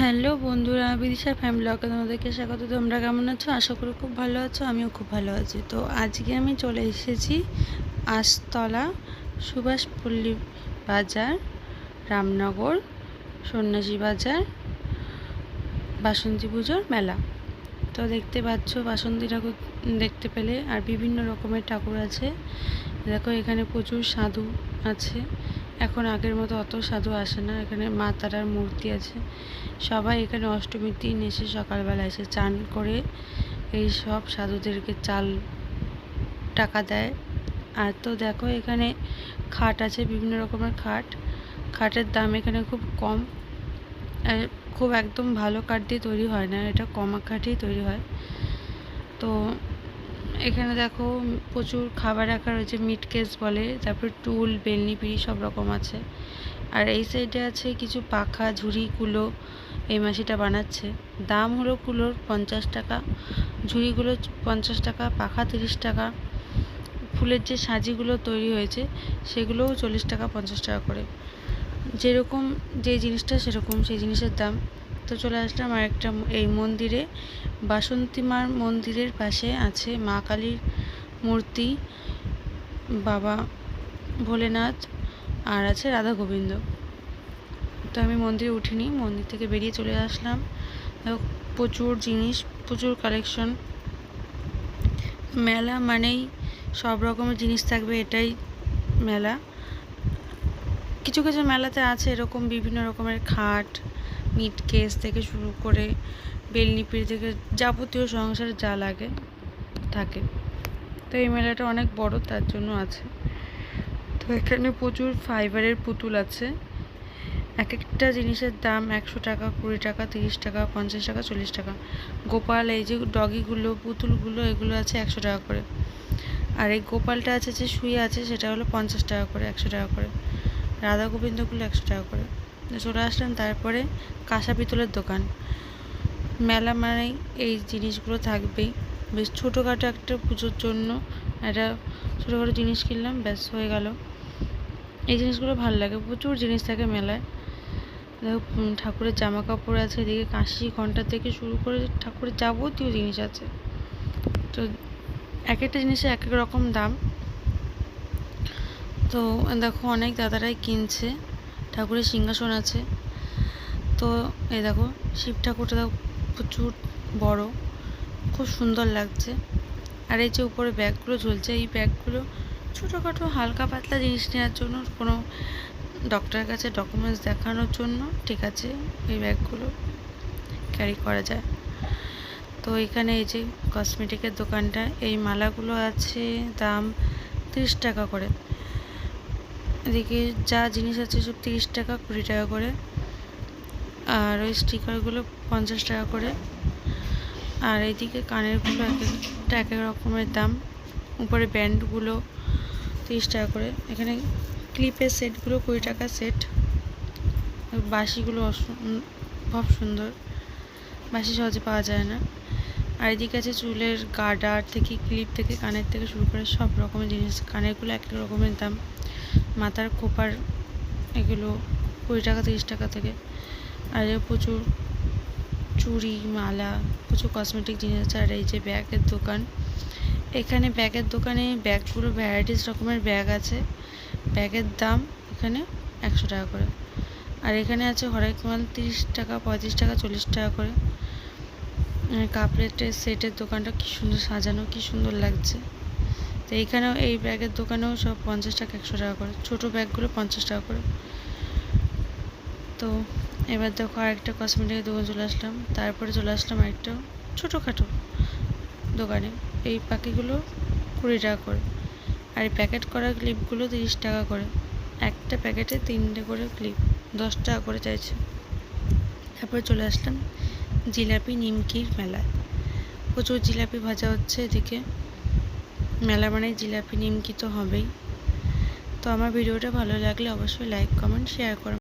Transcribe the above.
Hello বন্ধুরা, Bidisha family ব্লগে তোমাদেরকে স্বাগত। তোমরা কেমন আছো? আশা করি খুব ভালো আছো, আমিও খুব ভালো আছি। তো আজকে আমি চলে এসেছি আশতলা সুভাষপল্লী বাজার, রামনগর, সন্ন্যাসী বাজার, বাসন্তী পুজোর মেলা। তো দেখতে পাচ্ছ, বাসন্তী ঠাকুর দেখতে পেলে আর বিভিন্ন রকমের ঠাকুর আছে। দেখো এখানে প্রচুর সাধু আছে। এখন আগের মতো অত সাধু আসে না, এখানে মা তারার মূর্তি আছে। সবাই এখানে অষ্টমীর দিন এসে সকালবেলা এসে চান করে এই সব সাধুদেরকে চাল টাকা দেয়। আর তো দেখো এখানে খাট আছে, বিভিন্ন রকমের খাট। খাটের দাম এখানে খুব কম। খুব একদম ভালো কাঠ দিয়ে তৈরি হয় না, এটা কমা কাঠেই তৈরি হয়। তো এখানে দেখো প্রচুর খাবার রাখা রয়েছে মিট কেস বলে, তারপর টুল বেলনি পিড়ি সব রকম আছে। আর এই সাইডে আছে কিছু পাখা, ঝুড়ি, কুলো, এই মাসিটা বানাচ্ছে। দাম হলো কুলোর পঞ্চাশ টাকা, ঝুড়িগুলো পঞ্চাশ টাকা, পাখা তিরিশ টাকা। ফুলের যে সাজিগুলো তৈরি হয়েছে, সেগুলোও চল্লিশ টাকা, পঞ্চাশ টাকা করে। যেরকম যে জিনিসটা সেরকম সেই জিনিসের দাম। তো চলে আসলাম আর একটা এই মন্দিরে। বাসন্তী মার মন্দিরের পাশে আছে মা কালীর মূর্তি, বাবা ভোলেনাথ, আর আছে রাধা গোবিন্দ। তো আমি মন্দিরে উঠিনি, মন্দির থেকে বেরিয়ে চলে আসলাম। প্রচুর জিনিস, প্রচুর কালেকশন। মেলা মানেই সব রকমের জিনিস থাকবে, এটাই মেলা। কিছু কিছু মেলাতে আছে এরকম বিভিন্ন রকমের খাট মিট কেস থেকে শুরু করে বেলনিপিড়ি থেকে যাবতীয় সংসারে যা লাগে থাকে। তো এই মেলাটা অনেক বড়, তার জন্য আছে। তো এখানে প্রচুর ফাইবারের পুতুল আছে। এক একটা জিনিসের দাম একশো টাকা, কুড়ি টাকা, তিরিশ টাকা, পঞ্চাশ টাকা, চল্লিশ টাকা। গোপাল, এই যে ডগিগুলো, পুতুলগুলো, এগুলো আছে একশো টাকা করে। আর এই গোপালটা আছে যে শুয়ে আছে, সেটা হলো পঞ্চাশ টাকা করে, একশো টাকা করে। রাধা গোবিন্দগুলো একশো টাকা করে। চলে আসলাম তারপরে কাঁসা পিতলের দোকান। মেলা মানেই এই জিনিসগুলো থাকবেই বেশ ছোটোখাটো একটা পুজোর জন্য একটা ছোটোখাটো জিনিস কিনলাম, ব্যাস হয়ে গেল। এই জিনিসগুলো ভালো লাগে, প্রচুর জিনিস থাকে মেলায়। দেখো ঠাকুরের জামা কাপড় আছে, এদিকে কাশি ঘণ্টা থেকে শুরু করে ঠাকুরের যাবতীয় জিনিস আছে। তো এক একটা জিনিসের এক এক রকম দাম। তো দেখো, অনেক দাদারাই কিনছে। ঠাকুরের সিংহাসন আছে। তো এই দেখো, শিব ঠাকুরটা প্রচুর বড়, খুব সুন্দর লাগছে। আর এই যে উপরে ব্যাগগুলো ঝুলছে এই ব্যাগগুলো ছোটোখাটো হালকা পাতলা জিনিস নেওয়ার জন্য, কোনো ডক্টরের কাছে ডকুমেন্টস দেখানোর জন্য ঠিক আছে, এই ব্যাগগুলো ক্যারি করা যায়। তো এখানে এই যে কসমেটিকের দোকানটা, এই মালাগুলো আছে দাম তিরিশ টাকা করে। এদিকে যা জিনিস আছে সব তিরিশ টাকা, কুড়ি টাকা করে। আর ওই স্টিকারগুলো পঞ্চাশ টাকা করে। আর এইদিকে কানেরগুলো এক একটা, এক এক রকমের দাম। উপরে ব্যান্ডগুলো তিরিশ টাকা করে। এখানে ক্লিপের সেটগুলো কুড়ি টাকা সেট। বাসিগুলো খুব সুন্দর। বাসি সহজে পাওয়া যায় না। আর এদিকে আছে চুলের গার্ডার থেকে, ক্লিপ থেকে, কানের থেকে শুরু করে সব রকমের জিনিস। কানেরগুলো এক এক রকমের দাম। মাথার খোপার এগুলো কুড়ি টাকা, তিরিশ টাকা থেকে। আর প্রচুর চুড়ি, মালা, প্রচুর কসমেটিক জিনিস আছে। আর এই যে ব্যাগের দোকান, এখানে ব্যাগের দোকানে ব্যাগগুলো ভ্যারাইটিস রকমের ব্যাগ আছে। ব্যাগের দাম এখানে একশো টাকা করে। আর এখানে আছে হরেক মাল তিরিশ টাকা, পঁয়ত্রিশ টাকা, চল্লিশ টাকা করে। কাপড়ের সেটের দোকানটা কি সুন্দর সাজানো, কি সুন্দর লাগছে। তো এইখানেও এই ব্যাগের দোকানেও সব পঞ্চাশ টাকা, একশো টাকা করে। ছোটো ব্যাগগুলো পঞ্চাশ টাকা করে। তো এবার দেখো আরেকটা কসমেটিকের দোকান চলে আসলাম। তারপরে চলে আসলাম আরেকটা ছোটোখাটো দোকানে। এই পাখিগুলো কুড়ি টাকা করে। আর প্যাকেট করা ক্লিপগুলো তিরিশ টাকা করে। একটা প্যাকেটে তিনটে করে ক্লিপ দশ টাকা করে চাইছে। তারপরে চলে আসলাম জিলাপি নিমকির মেলায়। প্রচুর জিলাপি ভাজা হচ্ছে এদিকে। মেলা মানে জিলাপি নিমকি তো হবেই। তো আমার ভিডিওটা ভালো লাগলে অবশ্যই লাইক কমেন্ট শেয়ার করুন